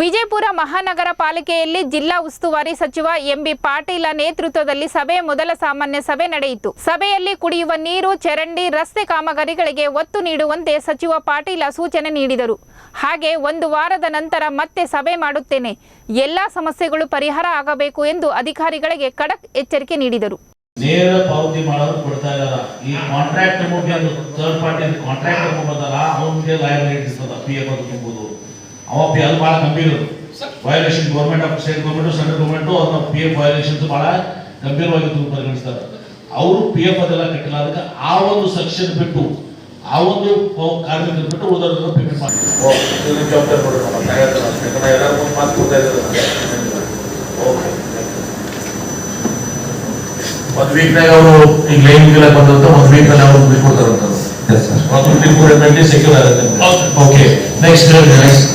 ವಿಜಯಪುರ ಮಹಾನಗರ ಪಾಲಿಕೆಯಲ್ಲಿ ಜಿಲ್ಲಾ ಉಸ್ತುವಾರಿ ಸಚಿವ ಎಂಬಿ ಪಾಟೀಲ ನೇತೃತ್ವದಲ್ಲಿ ಸಭೆ ಮೊದಲ ಸಾಮಾನ್ಯ ಸಭೆ ನಡೆಯಿತು. ಸಭೆಯಲ್ಲಿ ಕುಡಿಯುವ ನೀರು, ಚರಂಡಿ, ರಸ್ತೆ ಕಾಮಗಾರಿಗಳಿಗೆ ಒತ್ತು ನೀಡುವಂತೆ ಸಚಿವ ಪಾಟೀಲ ಸೂಚನೆ ನೀಡಿದರು. ಹಾಗೆ ಒಂದು ವಾರದ ನಂತರ ಮತ್ತೆ ಸಭೆ ಮಾಡುತ್ತೇನೆ. ಎಲ್ಲ ಸಮಸ್ಯೆಗಳು ಪರಿಹಾರ ಆಗಬೇಕು ಎಂದು ಅಧಿಕಾರಿಗಳಿಗೆ ಕಡಕ್ ಎಚ್ಚರಿಕೆ ನೀಡಿದರು. ನೇರ ಪಾವತಿ ಕೊಡ್ತಾ ಈ contract third party contract P F ಅದು ತುಂಬುದು. ಅವ ಪಿ ಅದು ಭಾಳ ಗಂಭೀರ violation government of state government central government ಅದನ್ನ ಪಿ ಎಫ್ ವಯೋಲೇಷನ್ಸ್ ಭಾಳ ಗಂಭೀರವಾಗಿ ಪರಿಗಣಿಸ್ತಾರೆ. ಅವರು ಪಿ ಎಫ್ ಅದೆಲ್ಲ ಕಟ್ಟಿಲ್ಲ ಅದಕ್ಕೆ ಆ ಒಂದು ಸೆಕ್ಷನ್ ಬಿಟ್ಟು ಆ ಒಂದು ಕಾರ್ಮಿಕರು ಬಿಟ್ಟು ಉಳಿದವ್ರನ್ನ ಪೇಮೆಂಟ್ ಮಾಡಿ. ಓ ಇದನ್ನ ಜವಾಬ್ದಾರಿ ಕೊಡೋಣ ಮತ್ತೆ ಯಾಕಂದ್ರೆ ಎಲ್ಲರೂ ಮುಂದೆ ಮಾತು ಕೊಡ್ತಾ ಇದ್ದಾರೆ ಓಕೆ. ಒಂದು ವೀಕ್ನಾಗ ಅವರು ಈಗ ಲೈನ್ ಗಿಲ್ಲ ಬಂದಂತ ಒಂದು ವೀಕ್ನಲ್ಲಿ ಅವರು ಬಿಟ್ಕೊಡ್ತಾರಂತ ಒಂದು sir. ಒಂದು ಟ್ವೆಂಟಿ ಸೆಕ್ಯೂರ್ ಆಗುತ್ತೆ. Okay next next